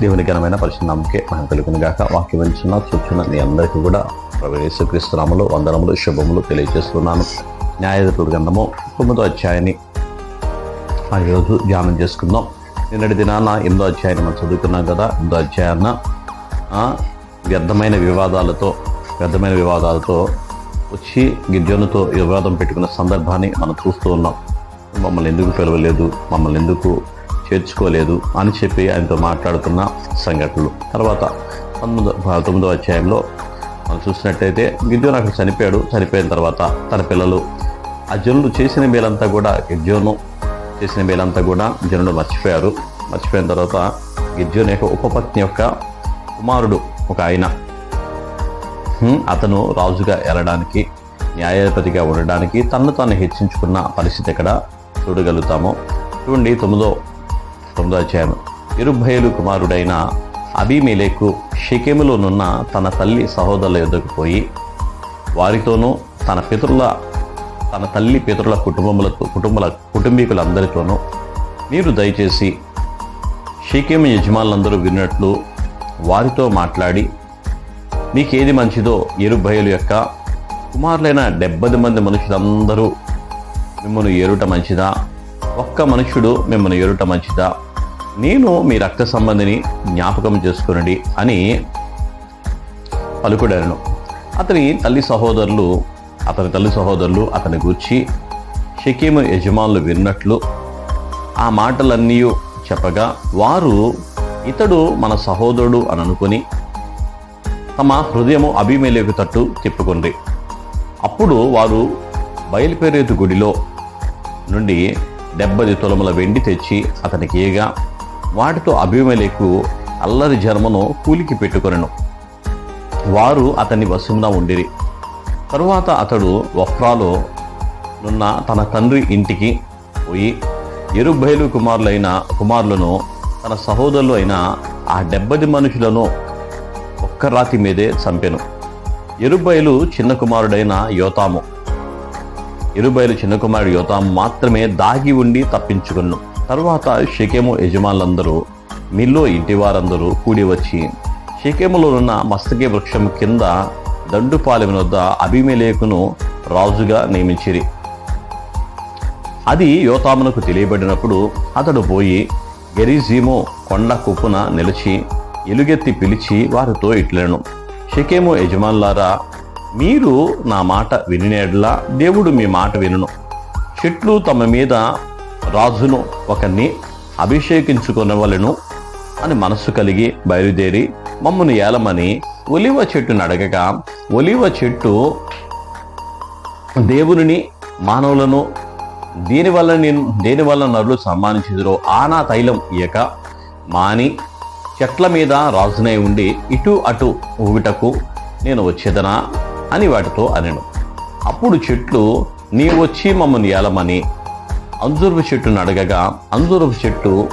దేవుని ఘనమైన పరిశున్నామకే మనం కలుగును గాక. వాక్యం వింటున్న చూస్తున్న మీ అందరికీ కూడా ప్రవేశ వందనములు శుభములు తెలియజేస్తున్నాను. న్యాయాధిపతి గ్రంథము తొమ్మిదో అధ్యాయాన్ని ఆ ఈరోజు ధ్యానం చేసుకుందాం. నిన్నటి దినాన ఎనిమిదో అధ్యాయాన్ని మనం చదువుకున్నాం కదా. ఎనిమిదో అధ్యాయాన్న వ్యర్థమైన వివాదాలతో వ్యర్థమైన వివాదాలతో వచ్చి గిద్యోనుతో వివాదం పెట్టుకున్న సందర్భాన్ని మనం చూస్తూ ఉన్నాం. మమ్మల్ని ఎందుకు పిలవలేదు? మమ్మల్ని ఎందుకు చేర్చుకోలేదు అని చెప్పి ఆయనతో మాట్లాడుతున్న సంఘటనలు. తర్వాత పంతొమ్మిదో పంతొమ్మిదో అధ్యాయంలో మనం చూసినట్టయితే గిద్యోన్ అక్కడ చనిపోయాడు. చనిపోయిన తర్వాత తన పిల్లలు ఆ జనులు చేసిన మేలంతా కూడా గిద్యోను చేసిన మేలంతా కూడా జనులు మర్చిపోయారు. మర్చిపోయిన తర్వాత గిద్యోన్ యొక్క ఉపపత్ని యొక్క కుమారుడు ఒక ఆయన. అతను రాజుగా వెళ్ళడానికి న్యాయాధిపతిగా ఉండడానికి తనను తాను హెచ్చించుకున్న పరిస్థితి ఎక్కడ? చూడగలుగుతాము. చూడండి తొమ్మిదో పొందాచాను ఇరుభయలు కుమారుడైన అభిమేలేకు షికెములోనున్న తన తల్లి సహోదరుల యొద్దకు పోయి వారితోనూ తన పితరుల తన తల్లి పితరుల కుటుంబములతో కుటుంబల కుటుంబీకులందరితోనూ మీరు దయచేసి షికెము యజమానులందరూ విన్నట్లు వారితో మాట్లాడి మీకేది మంచిదో ఎరుభయలు యొక్క కుమారులైన డెబ్బది మంది మనుషులందరూ మిమ్మల్ని ఏరుట మంచిదా? ఒక్క మనుష్యుడు మిమ్మల్ని ఎరుట మంచిదా? నేను మీ రక్త సంబంధిని జ్ఞాపకం చేసుకునండి అని పలుకుడాను. అతని తల్లి సహోదరులు అతని తల్లి సహోదరులు అతని గూర్చి షకీము యజమానులు విన్నట్లు ఆ మాటలన్నీ చెప్పగా వారు ఇతడు మన సహోదరుడు అని అనుకుని తమ హృదయము అభిమేలకు తట్టు తిప్పుకుంది. అప్పుడు వారు బయలుపేరేతు గుడిలో నుండి డెబ్బది తులముల వెండి తెచ్చి అతనికి ఏగా వాటితో అభిమేలేకు అల్లరి జన్మను కూలికి పెట్టుకొనెను. వారు అతన్ని వశంగా ఉండిరి. తరువాత అతడు వఫ్రాలో నున్న తన తండ్రి ఇంటికి పోయి ఎరుబైలు కుమారులైన కుమారులను తన సహోదరులు అయిన ఆ డెబ్బది మనుషులను ఒక్క రాతి మీదే చంపెను. ఎరుబైలు చిన్న కుమారుడైన యోతాము. ఇరుబయలు చిన్న కుమారుడు యోతాము మాత్రమే దాగి ఉండి తప్పించుకును తర్వాత షకేము యజమానులందరూ మిల్లో ఇంటి వారందరూ కూడి వచ్చి షెకెములో ఉన్న మస్తకే వృక్షం కింద దండుపాలెం వద్ద అభిమేలేకును రాజుగా నియమించిరి. అది యోతామునకు తెలియబడినప్పుడు అతడు పోయి గెరిజీము కొండ కుప్పున నిలిచి ఎలుగెత్తి పిలిచి వారితో ఇట్లను. షకేము యజమానులారా మీరు నా మాట వినినేడలా దేవుడు మీ మాట వినును. చెట్లు తమ మీద రాజును ఒకరిని అభిషేకించుకొనవలెను అని మనస్సు కలిగి బయలుదేరి మమ్మను ఏలమని ఒలివ చెట్టును అడగగా ఒలివ చెట్టు దేవుని మానవులను దీనివల్ల నేను దేనివల్ల నరులు సమ్మానించుదురో ఆనా తైలం ఇయక మాని చెట్ల మీద రాజునై ఉండి ఇటు అటు ఊగుటకు నేను వచ్చేదనా? అని వాటితో అనెను. అప్పుడు చెట్లు నీ వచ్చి మమ్మల్ని ఏలమని అంజూరపు చెట్టును అడగగా అంజూరపు చెట్టు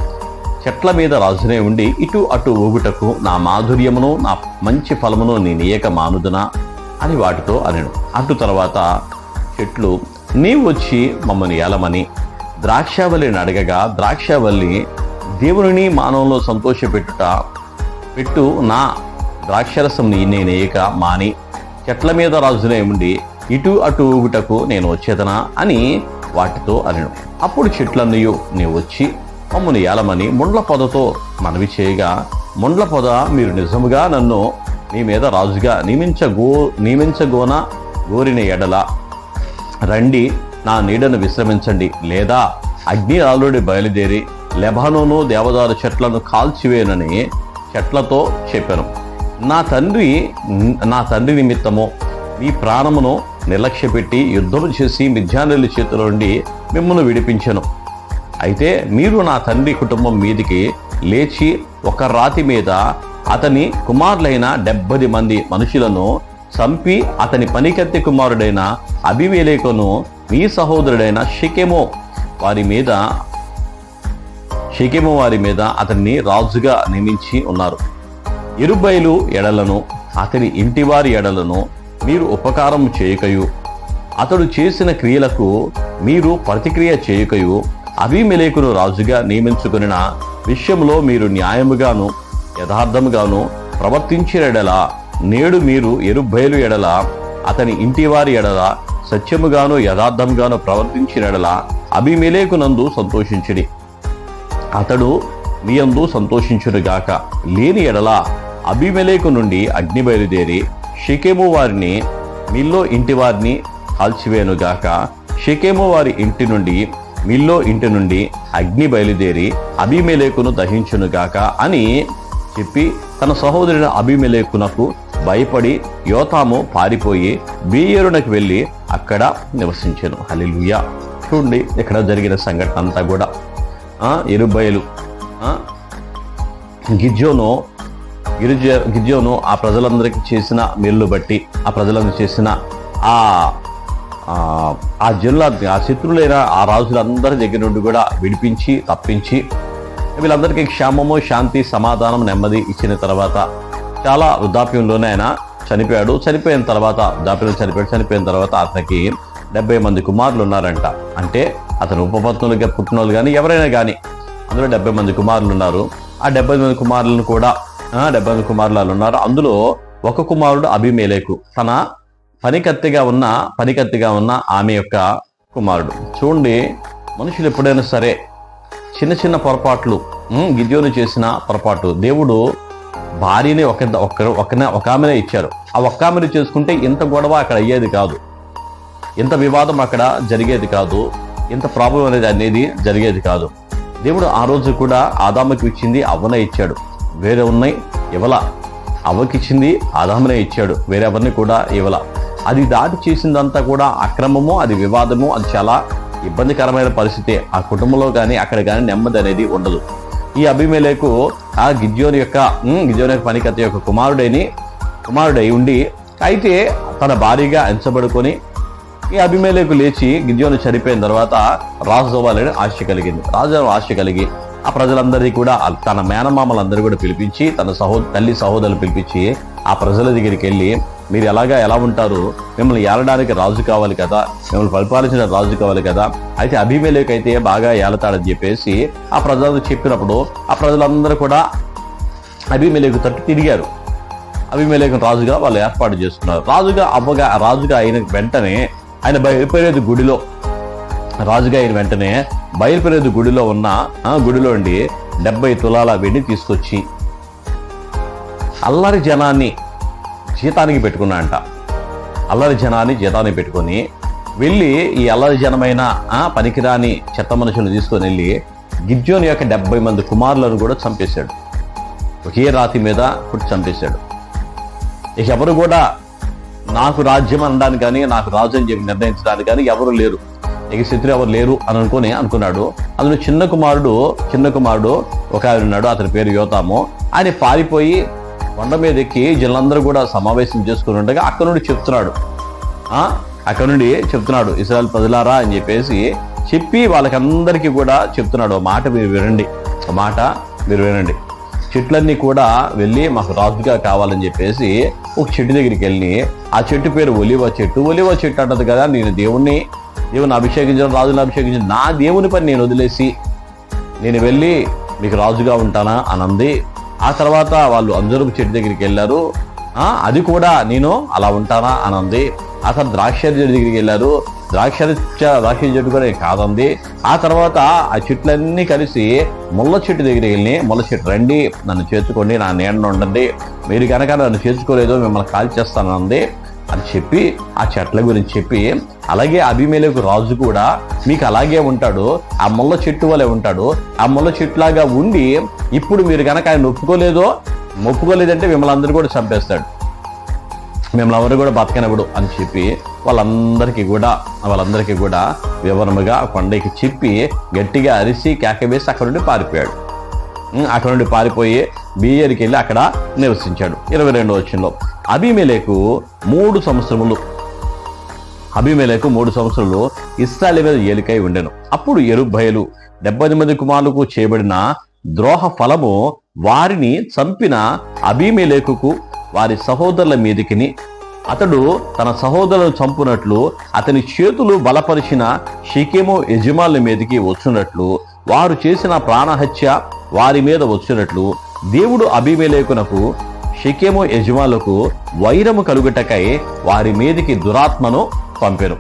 చెట్ల మీద రాజునే ఉండి ఇటు అటు ఊగుటకు నా మాధుర్యమును నా మంచి ఫలమును నేనేయక మానుదునా అని వాటితో అనెను. అటు తర్వాత చెట్లు నీవు వచ్చి మమ్మల్ని ఏలమని ద్రాక్షావల్లిని అడగగా ద్రాక్షావల్లి దేవుని మానవంలో సంతోషపెట్టుట పెట్టు నా ద్రాక్షరసం నీ నేనేయక మాని చెట్ల మీద రాజునే ఉండి ఇటు అటు ఊగుటకు నేను వచ్చేదనా అని వాటితో అనెను. అప్పుడు చెట్లన్నయు నీవు వచ్చి మమ్మను ఏలమని ముండ్ల పొదతో మనవి చేయగా ముండ్ల పొద మీరు నిజముగా నన్ను నీ మీద రాజుగా నియమించగో నియమించగోన గోరిన ఎడల. రండి నా నీడను విశ్రమించండి. లేదా అగ్ని ఆలుడి బయలుదేరి లెబానోను దేవదారు చెట్లను కాల్చివేనని చెట్లతో చెప్పాను. నా తండ్రి నా తండ్రి నిమిత్తము మీ ప్రాణమును నిర్లక్ష్యపెట్టి యుద్ధం చేసి మిథ్యానుల చేతిలో నుండి మిమ్మల్ని విడిపించను. అయితే మీరు నా తండ్రి కుటుంబం మీదికి లేచి ఒక రాతి మీద అతని కుమారులైన డెబ్బది మంది మనుషులను చంపి అతని పనికత్తి కుమారుడైన అభివేలేకును మీ సహోదరుడైన షికెమో వారి మీద షికెమో వారి మీద అతన్ని రాజుగా నియమించి ఉన్నారు. ఇరుబయలు ఎడలను అతని ఇంటివారి ఎడలను మీరు ఉపకారం చేయకయు. అతడు చేసిన క్రియలకు మీరు ప్రతిక్రియ చేయకయు. అభిమెలేకును రాజుగా నియమించుకున్న విషయంలో మీరు న్యాయముగాను యథార్థముగాను ప్రవర్తించినడల నేడు మీరు ఎరుబయలు ఎడల అతని ఇంటివారి ఎడల సత్యముగాను యథార్థముగాను ప్రవర్తించినడల అభిమిలేకునందు సంతోషించిడి అతడు మీ అందు సంతోషించునుగాక. లేని ఎడల అభిమేలేకు నుండి అగ్ని బయలుదేరి షికేము వారిని మిల్లో ఇంటి వారిని కాల్చివేనుగాక షికేము వారి ఇంటి నుండి మిల్లో ఇంటి నుండి అగ్ని బయలుదేరి అభిమేలేకును దహించునుగాక అని చెప్పి తన సహోదరుని అభిమెలేకునకు భయపడి యోతాము పారిపోయి బీయరునకు వెళ్ళి అక్కడ నివసించాను. హలిలుయ చూడండి ఇక్కడ జరిగిన సంఘటన అంతా కూడా. ఇరుబయలు ఎరుబయలు ఆ, గిజ్జోను గిరిజ గిరిజోను ఆ ప్రజలందరికీ చేసిన మేలు బట్టి ఆ ప్రజలందరూ చేసిన ఆ ఆ, జిల్లా జనుల ఆ శత్రులైన ఆ రాజులందరి దగ్గర నుండి కూడా విడిపించి తప్పించి వీళ్ళందరికీ క్షేమము శాంతి సమాధానం నెమ్మది ఇచ్చిన తర్వాత చాలా వృద్ధాప్యంలోనే ఆయన చనిపోయాడు. చనిపోయిన తర్వాత వృద్ధాప్యంలో చనిపోయాడు. చనిపోయిన తర్వాత అతనికి డెబ్బై మంది కుమారులు ఉన్నారంట. అంటే అతను ఉపపత్నులుగా పుట్టిన వాళ్ళు కానీ ఎవరైనా కానీ అందులో డెబ్బై మంది కుమారులు ఉన్నారు. ఆ డెబ్బై మంది కుమారులను కూడా డెబ్బై మంది కుమారులు వాళ్ళు ఉన్నారు. అందులో ఒక కుమారుడు అభిమేలేకు తన పనికత్తిగా ఉన్న పనికత్తిగా ఉన్న ఆమె యొక్క కుమారుడు. చూడండి మనుషులు ఎప్పుడైనా సరే చిన్న చిన్న పొరపాట్లు గిద్యోను చేసిన పొరపాటు. దేవుడు భార్యని ఒక ఒక ఒక ఒక ఆమెనే ఇచ్చారు ఆ ఒక్క ఆమెను చేసుకుంటే ఇంత గొడవ అక్కడ అయ్యేది కాదు. ఇంత వివాదం అక్కడ జరిగేది కాదు. ఇంత ప్రాబ్లం అనేది అనేది జరిగేది కాదు. దేవుడు ఆ రోజు కూడా ఆదాముకి ఇచ్చింది అవ్వనే ఇచ్చాడు. వేరే ఉన్నాయి ఇవ్వల అవ్వకిచ్చింది ఆదామునే ఇచ్చాడు. వేరే ఎవరిని కూడా ఇవ్వల. అది దాటి చేసిందంతా కూడా అక్రమము అది వివాదము అది చాలా ఇబ్బందికరమైన పరిస్థితి. ఆ కుటుంబంలో కానీ అక్కడ కానీ నెమ్మది అనేది ఉండదు. ఈ అభిమేలకు ఆ గిద్యోని యొక్క గిద్యోని యొక్క పనికత్త యొక్క కుమారుడైని కుమారుడై ఉండి అయితే తన భారీగా ఎంచబడుకొని ఈ అభిమేలకు లేచి గిద్యోను చనిపోయిన తర్వాత రాజు అవ్వాలని ఆశ కలిగింది రాజు ఆశ కలిగి ఆ ప్రజలందరినీ కూడా తన మేనమామలందరూ కూడా పిలిపించి తన సహో తల్లి సహోదరులు పిలిపించి ఆ ప్రజల దగ్గరికి వెళ్ళి మీరు ఎలాగా ఎలా ఉంటారు? మిమ్మల్ని ఏలడానికి రాజు కావాలి కదా? మిమ్మల్ని పరిపాలించిన రాజు కావాలి కదా? అయితే అభిమేలకు అయితే బాగా ఏలతాడని చెప్పేసి ఆ ప్రజలు చెప్పినప్పుడు ఆ ప్రజలందరూ కూడా అభిమేలకు తట్టు తిరిగారు. అభిమేలకు రాజుగా వాళ్ళు ఏర్పాటు చేసుకున్నారు. రాజుగా అవ్వగా రాజుగా అయిన వెంటనే ఆయన భయపడేది గుడిలో. రాజుగా అయిన వెంటనే బయలుపేరేది గుడిలో ఉన్న ఆ గుడిలో ఉండి డెబ్బై తులాల వెండి తీసుకొచ్చి అల్లరి జనాన్ని జీతానికి పెట్టుకున్నా అంట అల్లరి జనాన్ని జీతానికి పెట్టుకొని వెళ్ళి ఈ అల్లరి జనమైన ఆ పనికిరాని చెత్త మనుషులను తీసుకొని వెళ్ళి గిజ్జోని యొక్క డెబ్బై మంది కుమారులను కూడా చంపేశాడు. ఒకే రాతి మీద పుట్టి చంపేశాడు. ఇక ఎవరు కూడా నాకు రాజ్యం అనడానికి కానీ నాకు రాజు అని చెప్పి నిర్ణయించడానికి కానీ ఎవరు లేరు. ఇక శత్రు ఎవరు లేరు అని అనుకుని అనుకున్నాడు. అందులో చిన్న కుమారుడు చిన్న కుమారుడు ఒక ఆయన ఉన్నాడు అతని పేరు యోతాము. ఆయన పారిపోయి కొండ మీద ఎక్కి జనులందరూ కూడా సమావేశం చేసుకుని ఉండగా అక్కడ నుండి చెప్తున్నాడు. ఆ, అక్కడ నుండి చెప్తున్నాడు ఇస్రాయల్ ప్రజలారా అని చెప్పేసి చెప్పి వాళ్ళకందరికీ కూడా చెప్తున్నాడు. మాట మీరు వినండి. ఒక మాట మీరు వినండి. చెట్లన్నీ కూడా వెళ్ళి మాకు రాజుగా కావాలని చెప్పేసి ఒక చెట్టు దగ్గరికి వెళ్ళి ఆ చెట్టు పేరు ఒలివ చెట్టు. ఒలివ చెట్టు అంటది కదా నేను దేవుణ్ణి దేవుని అభిషేకించడం రాజుని అభిషేకించిన నా దేవుని పని నేను వదిలేసి నేను వెళ్ళి మీకు రాజుగా ఉంటానా అని అంది ఆ తర్వాత వాళ్ళు అంజరుపు చెట్టు దగ్గరికి వెళ్ళారు. అది కూడా నేను అలా ఉంటానా అని అంది ఆ తర్వాత ద్రాక్ష చెట్టు దగ్గరికి వెళ్ళారు. ద్రాక్ష ద్రాక్ష చెట్టు కూడా కాదంది. ఆ తర్వాత ఆ చెట్లన్నీ కలిసి ముళ్ళ చెట్టు దగ్గరికి వెళ్ళి ముళ్ళ చెట్టు రండి నన్ను చేర్చుకోండి నా నీడన ఉండండి మీరు కనుక నన్ను చేర్చుకోలేదు మిమ్మల్ని కాల్ చేస్తానంది అని చెప్పి ఆ చెట్ల గురించి చెప్పి అలాగే అభిమేలకు రాజు కూడా మీకు అలాగే ఉంటాడు ఆ ముళ్ళ చెట్టు వలె ఉంటాడు. ఆ ముళ్ళ చెట్టులాగా ఉండి ఇప్పుడు మీరు కనుక ఆయన ఒప్పుకోలేదో ఒప్పుకోలేదంటే మిమ్మల్ని అందరూ కూడా చంపేస్తాడు. మిమ్మల్ని ఎవరు కూడా బతకనివ్వడు అని చెప్పి వాళ్ళందరికీ కూడా వాళ్ళందరికీ కూడా వివరముగా కొండకి చెప్పి గట్టిగా అరిసి కేక వేసి అక్కడ నుండి పారిపోయాడు. అక్కడ నుండి పారిపోయి బియ్యరికి వెళ్ళి అక్కడ నివసించాడు. ఇరవై రెండో వచ్చంలో అభిమేలకు మూడు సంవత్సరములు అభిమేలకు మూడు సంవత్సరాలు ఇస్రాయల్ మీద ఏలికై ఉండెను. అప్పుడు ఎరుబయలు డెబ్బై మంది కుమారులకు చేయబడిన ద్రోహ ఫలము వారిని చంపిన అభిమేలేకుకు వారి సహోదరుల మీదికిని. అతడు తన సహోదరులను చంపునట్లు అతని చేతులు బలపరిచిన షికేము యజమానుల మీదకి వచ్చినట్లు వారు చేసిన ప్రాణహత్య వారి మీద వచ్చినట్లు దేవుడు అభిమేలేకునకు షికెము యజమానులకు వైరము కలుగుటకై వారి మీదికి దురాత్మను పంపెను.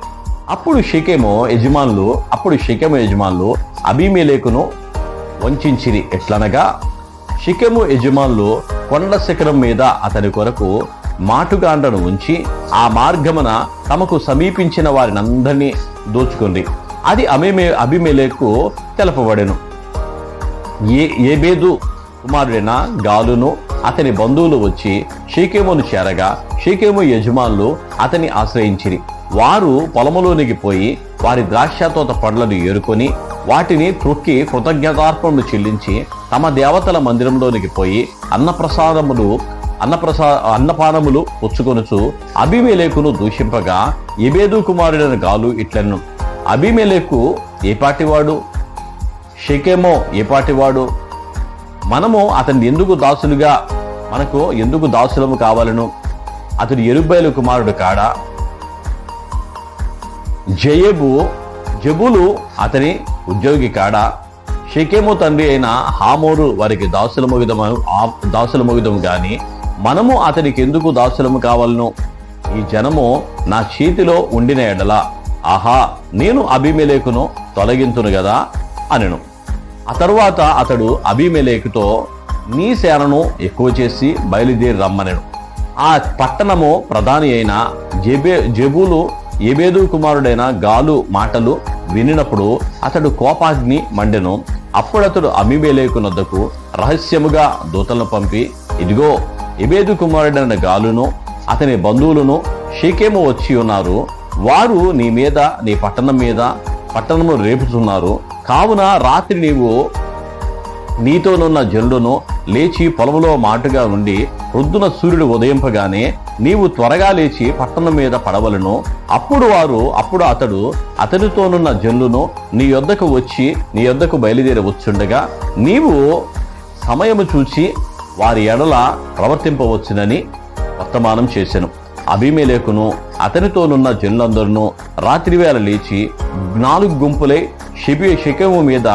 అప్పుడు షికెము యజమానులు అప్పుడు షికెము యజమానులు అభిమేలేకును వంచిరి ఎట్లనగా షికెము యజమానులు కొండ శిఖరం మీద అతని కొరకు మాటుగాండను ఉంచి ఆ మార్గమున తమకు సమీపించిన వారినందరినీ దోచుకుంది అది అమేమే అభిమేలేకు తెలపబడెను. ఏ ఏబేదు కుమారుడైన గాలును అతని బంధువులు వచ్చి షీకేమును చేరగా షీకేము యజమానులు అతని ఆశ్రయించిరి. వారు పొలములోనికి పోయి వారి ద్రాక్షతోత పండ్లను ఏరుకొని వాటిని త్రొక్కి కృతజ్ఞతార్పణలు చెల్లించి తమ దేవతల మందిరంలోనికి పోయి అన్నప్రసాదములు అన్నప్రసా అన్నపానములు పుచ్చుకొనుచు అభిమేలేకును దూషింపగా ఎబేదు కుమారుడైన గాలు ఇట్లను అభిమేలేకు ఏపాటివాడు షెకెమో ఏపాటివాడు మనము అతన్ని ఎందుకు దాసులుగా మనకు ఎందుకు దాసులము కావాలను? అతడు ఎరుబ్బైలు కుమారుడు కాడా? జయబు జబులు అతని ఉద్యోగి కాడా? షెకెము తండ్రి అయిన హామోరు వారికి దాసుల ముగిదము దాసుల ముగిదము కానీ మనము అతనికి ఎందుకు దాసులము కావాలను? ఈ జనము నా చేతిలో ఉండిన ఎడల ఆహా నేను అభిమేలేకును తొలగింతును కదా అనెను. ఆ తరువాత అతడు అభిమేలేకుతో నీ సేనను ఎక్కువ చేసి బయలుదేరి రమ్మనెను. ఆ పట్టణము ప్రధాని అయిన జెబే జెబులు ఎబేదు కుమారుడైన గాలు మాటలు వినినప్పుడు అతడు కోపాగ్ని మండెను. అప్పుడతడు అమిమేలేకునొద్దకు రహస్యముగా దూతలను పంపి ఇదిగో ఎబేదు కుమారుడైన గాలును అతని బంధువులను షీకేము వచ్చి ఉన్నారు. వారు నీ మీద నీ పట్టణం మీద పట్టణము రేపుతున్నారు. కావున రాత్రి నీవు నీతోనున్న జల్లును లేచి పొలములో మాటుగా ఉండి రొద్దున సూర్యుడు ఉదయింపగానే నీవు త్వరగా లేచి పట్టణం మీద పడవలను. అప్పుడు వారు అప్పుడు అతడు అతనితోనున్న జల్లును నీ యొద్దకు వచ్చి నీ యొద్దకు బయలుదేరి వచ్చుండగా నీవు సమయము చూచి వారి ఎడల ప్రవర్తింపవచ్చునని వర్తమానం చేశాను అభిమేలేకును అతనితోనున్న జనులందరూ రాత్రివేళ లేచి నాలుగు గుంపులై షిబి శిఖము మీద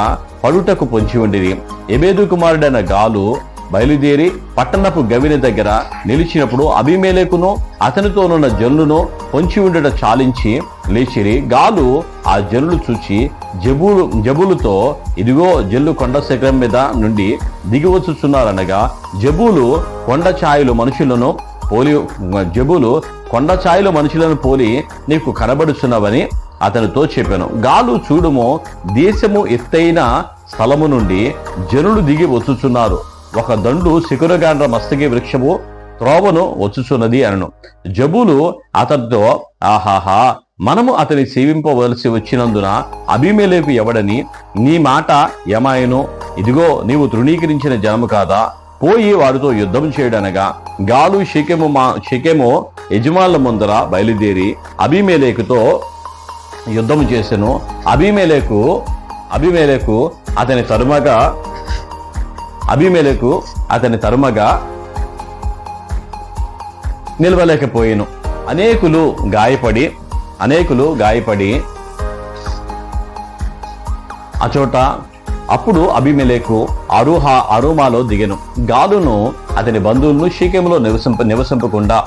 పడుటకు పొంచి ఉండిరి. ఎబేదు కుమారుడైన గాలు బయలుదేరి పట్టణపు గవిని దగ్గర నిలిచినప్పుడు అభిమేలేకును అతనితోనున్న జనులను పొంచి ఉండట చాలించి లేచిరి. గాలు ఆ జనులు చూచి జబులు జబులుతో ఇదిగో జల్లు కొండ శిఖరం మీద నుండి దిగివచ్చుచున్నారనగా జబులు కొండ ఛాయలు మనుషులను పోలి జబులు కొండ ఛాయలో మనుషులను పోలి నీకు కనబడుచున్నవని అతనితో చెప్పాను. గాలు చూడుము దేశము ఎత్తైన స్థలము నుండి జనులు దిగి వచ్చుచున్నారు. ఒక దండు శిఖరగాండ్ర మస్తకి వృక్షము త్రోవను వచ్చుచున్నది అనను. జబులు అతనితో ఆహాహా మనము అతని సేవింపవలసి వచ్చినందున అభిమేలేపు ఎవడని నీ మాట ఏమాయను? ఇదిగో నీవు తృణీకరించిన జనము కాదా? పోయి వారితో యుద్ధం చేయడనగా గాలు షికెము మా షికెము యజమానుల ముందర బయలుదేరి అభిమేలేకుతో యుద్ధం చేసెను. అభిమేలేకు అభిమేలేకు అతని తరుమగా అభిమేలకు అతని తరుమగా నిలవలేకపోయాను. అనేకులు గాయపడి అనేకులు గాయపడి అచోట అప్పుడు అభిమెలేకు అరుహ అరుమాలో దిగెను. గాలును అతని బంధువులను షీకెములో నివసింప నివసింపకుండా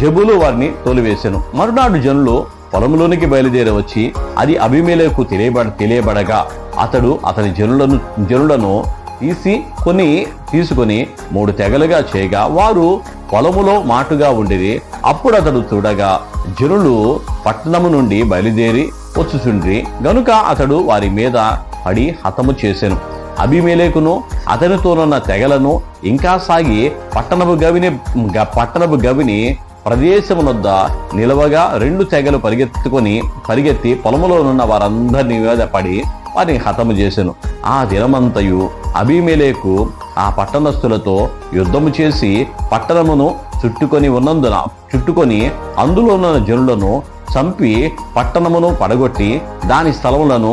జబులు వారిని తోలివేశాను మరునాడు జనులు పొలంలోనికి బయలుదేరి వచ్చి అది అభిమేలకు తెలియబడ తెలియబడగా అతడు అతని జనులను జనులను తీసి కొని తీసుకొని మూడు తెగలుగా చేయగా వారు పొలములో మాటుగా ఉండిరి. అప్పుడు అతడు చూడగా జనులు పట్టణము నుండి బయలుదేరి వచ్చుచుండ్రి. గనుక అతడు వారి మీద పడి హతము చేశాను అభిమేలేకును అతనితోనున్న తెగలను ఇంకా సాగి పట్టణపు గవిని గ- పట్టణపు గవిని ప్రదేశమునొద్ద నిలవగా రెండు తెగలు పరిగెత్తుకొని పరిగెత్తి పొలములోనున్న వారందరినీ మీద పడి వారిని హతము చేశాను ఆ దినమంతయు అభిమేలేకు ఆ పట్టణస్థులతో యుద్ధము చేసి పట్టణమును చుట్టుకొని ఉన్నందున చుట్టుకొని అందులో ఉన్న జనులను చంపి పట్టణమును పడగొట్టి దాని స్థలములను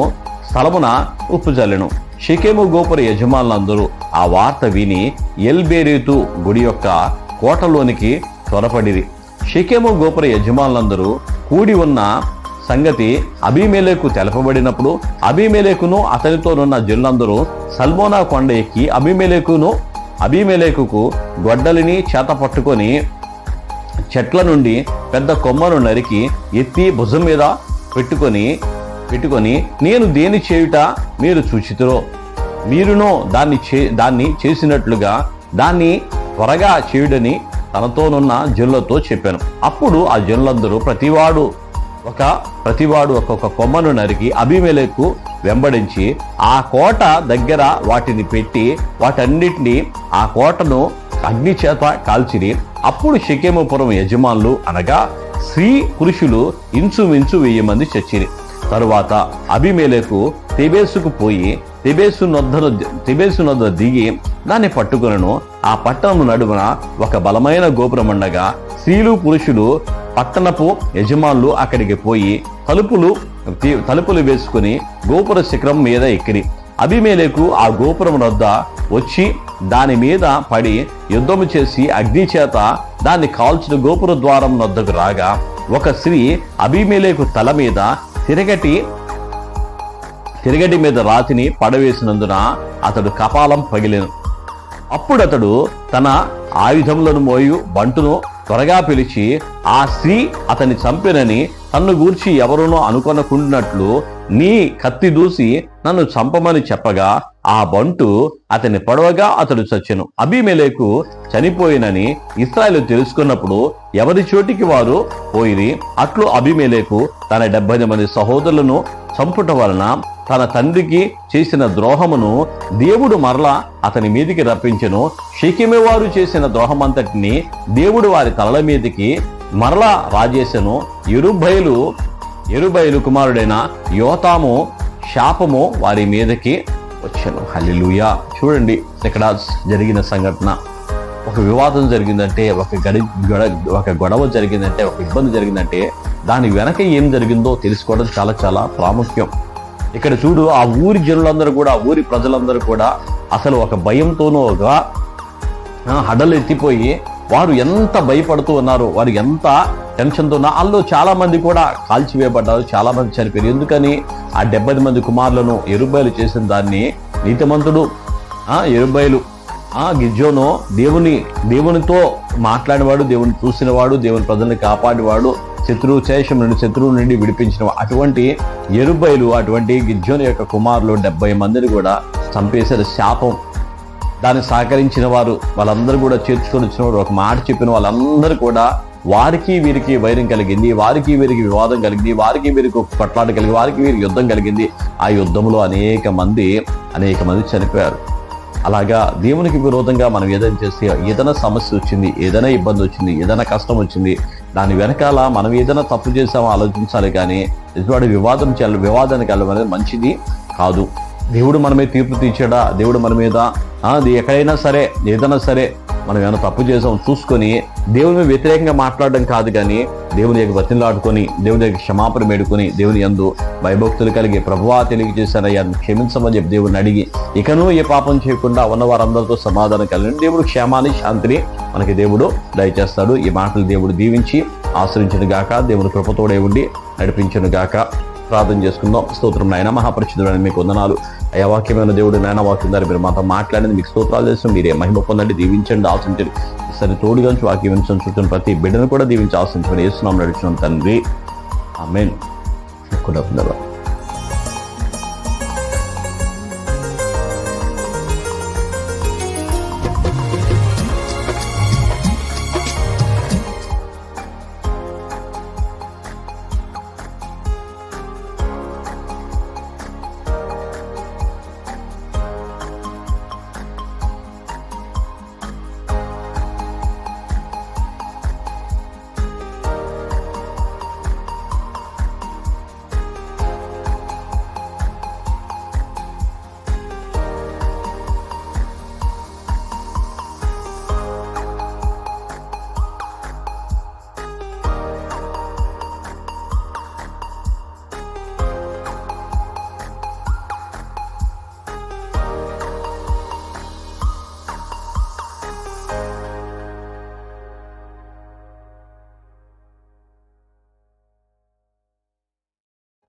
స్థలమున ఉప్పు చల్లెను షికేము గోపుర యజమానులందరూ ఆ వార్త విని ఎల్బేరీతు గుడి యొక్క కోటలోనికి త్వరపడిరి. షికేము గోపుర యజమానులందరూ కూడి ఉన్న సంగతి అభిమేలేకు తెలపబడినప్పుడు అభిమేలేకును అతనితోనున్న జనులందరూ సల్మోనా కొండ ఎక్కి అభిమేలేకును అభిమేలేకుకు గొడ్డలిని చేత పట్టుకొని చెట్ల నుండి పెద్ద కొమ్మను నరికి ఎత్తి భుజం మీద పెట్టుకొని పెట్టుకొని నేను దేని చేయుట మీరు చూచితురో. మీరునో దాన్ని చే దాన్ని చేసినట్లుగా దాన్ని త్వరగా చేయుడని తనతోనున్న జనులతో చెప్పాను. అప్పుడు ఆ జనులందరూ ప్రతివాడు ఒక ప్రతివాడు ఒక్కొక్క కొమ్మను నరికి అభిమేలకు వెంబడించి ఆ కోట దగ్గర వాటిని పెట్టి వాటన్నిటిని ఆ కోటను అగ్ని చేత కాల్చిరి. అప్పుడు శకేమపురం యజమానులు అనగా స్త్రీ పురుషులు ఇంచుమించు వెయ్యి మంది చచ్చిరి. తరువాత అభిమేలకు తిబేసుకు పోయి తిబేసు నొద్దను తిబేసు నొద్ద దిగి దాన్ని పట్టుకొనను. ఆ పట్టణము నడుమన ఒక బలమైన గోపురం ఉండగా స్త్రీలు పురుషులు పట్టణపు యజమానులు అక్కడికి పోయి తలుపులు తలుపులు వేసుకుని గోపుర శిఖరం మీద ఎక్కిరి. అభిమేలకు ఆ గోపురం వద్ద వచ్చి దాని మీద పడి యుద్ధము చేసి అగ్ని చేత దాన్ని కాల్చిన గోపుర ద్వారం వద్దకు రాగా ఒక స్త్రీ అభిమేలకు తల మీద తిరగటి తిరగటి మీద రాతిని పడవేసినందున అతడు కపాలం పగిలేను. అప్పుడు అతడు తన ఆయుధములను మోయు బంటును త్వరగా పిలిచి ఆ స్త్రీ అతన్ని చంపినని తన్ను గూర్చి ఎవరునో అనుకొనకుండినట్లు నీ కత్తి దూసి నన్ను చంపమని చెప్పగా ఆ బంటు అతన్ని పడవగా అతడు చచ్చెను. అభిమేలేకు చనిపోయినని ఇస్రాయలు తెలుసుకున్నప్పుడు ఎవరి చోటికి వారు పోయిరి? అట్లు అభిమేలేకు తన డెబ్బై మంది సహోదరులను చంపుట వలన తన తండ్రికి చేసిన ద్రోహమును దేవుడు మరలా అతని మీదికి రప్పించెను. షికిమి వారు చేసిన ద్రోహమంతటిని దేవుడు వారి తలల మీదికి మరలా రాజేశను ఎరుబయలు ఎరుబయలు కుమారుడైన యోతాము శాపము వారి మీదకి వచ్చాను. హలిలుయా చూడండి ఇక్కడ జరిగిన సంఘటన. ఒక వివాదం జరిగిందంటే ఒక గడి గొడ ఒక గొడవ జరిగిందంటే ఒక ఇబ్బంది జరిగిందంటే దాని వెనక ఏం జరిగిందో తెలుసుకోవడం చాలా చాలా ప్రాముఖ్యం. ఇక్కడ చూడు ఆ ఊరి జనులందరూ కూడా ఆ ఊరి ప్రజలందరూ కూడా అసలు ఒక భయంతోనూ ఒక ఆ, హడలు ఎత్తిపోయి వారు ఎంత భయపడుతూ ఉన్నారు వారు ఎంత టెన్షన్తో ఉన్న వాళ్ళు చాలామంది కూడా కాల్చివేయబడ్డారు చాలామంది చనిపోయారు. ఎందుకని? ఆ డెబ్బై మంది కుమారులను ఎరుబయలు చేసిన దాన్ని నీతిమంతుడు ఎరుబయలు ఆ గిజ్జోను దేవుని దేవునితో మాట్లాడేవాడు దేవుని చూసినవాడు దేవుని ప్రజల్ని కాపాడేవాడు శత్రువు శేషం నుండి శత్రువు నుండి విడిపించిన అటువంటి ఎరుబయలు అటువంటి గిజ్జోని యొక్క కుమారులు డెబ్బై మందిని కూడా చంపేశారు. శాపం. దాన్ని సహకరించిన వారు వాళ్ళందరూ కూడా చేర్చుకొని వచ్చిన వారు ఒక మాట చెప్పిన వాళ్ళందరూ కూడా వారికి వీరికి వైరం కలిగింది వారికి వీరికి వివాదం కలిగింది వారికి వీరికి కొట్లాట కలిగి వారికి వీరికి యుద్ధం కలిగింది. ఆ యుద్ధంలో అనేక మంది అనేక మంది చనిపోయారు. అలాగా దేవునికి విరోధంగా మనం ఏదైనా చేస్తే ఏదైనా సమస్య వచ్చింది ఏదైనా ఇబ్బంది వచ్చింది ఏదైనా కష్టం వచ్చింది దాని వెనకాల మనం ఏదైనా తప్పు చేసామో ఆలోచించాలి కానీ ఎదుటివాడు వివాదం చేయాలి వివాదానికి వెళ్ళడం అనేది మంచిది కాదు. దేవుడు మన మీద తీర్పు తీర్చాడా? దేవుడు మన మీద అది ఎక్కడైనా సరే ఏదైనా సరే మనం ఏమైనా తప్పు చేసాం చూసుకొని దేవుని వ్యతిరేకంగా మాట్లాడడం కాదు కానీ దేవుని యొక్క బతిలాడుకొని దేవుని యొక్క క్షమాపణ వేడుకొని దేవుని యందు భయభక్తులు కలిగి ప్రభువా తెలియజేశారయ్యా క్షమించమని చెప్పి దేవుని అడిగి ఇకనూ ఏ పాపం చేయకుండా ఉన్న వారందరితో సమాధానం కలిగి దేవుడు క్షేమాన్ని శాంతిని మనకి దేవుడు దయచేస్తాడు. ఈ మాటలు దేవుడు దీవించి ఆశ్రయించను గాక దేవుని కృపతోడే ఉండి నడిపించను గాక ప్రార్థన చేసుకుందాం. స్తోత్రం నాయన మహాపరిచితుడైన మీకు వందనాలు. అయ్యా వాక్యమైన దేవుడు నాయన వాక్యం ద్వారా మీరు మాతో మాట్లాడింది మీకు స్తోత్రాలు చేస్తాం మీరే మహిమ పొందండి దీవించండి ఆశించండి. సరే తోడుగా నుంచి వాక్యం వినిచిన చుట్టూ ప్రతి బిడ్డను కూడా దీవించి ఆశించమని వేస్తున్నాం నడుచున్నాం తండ్రి. ఆమెన్. కూడా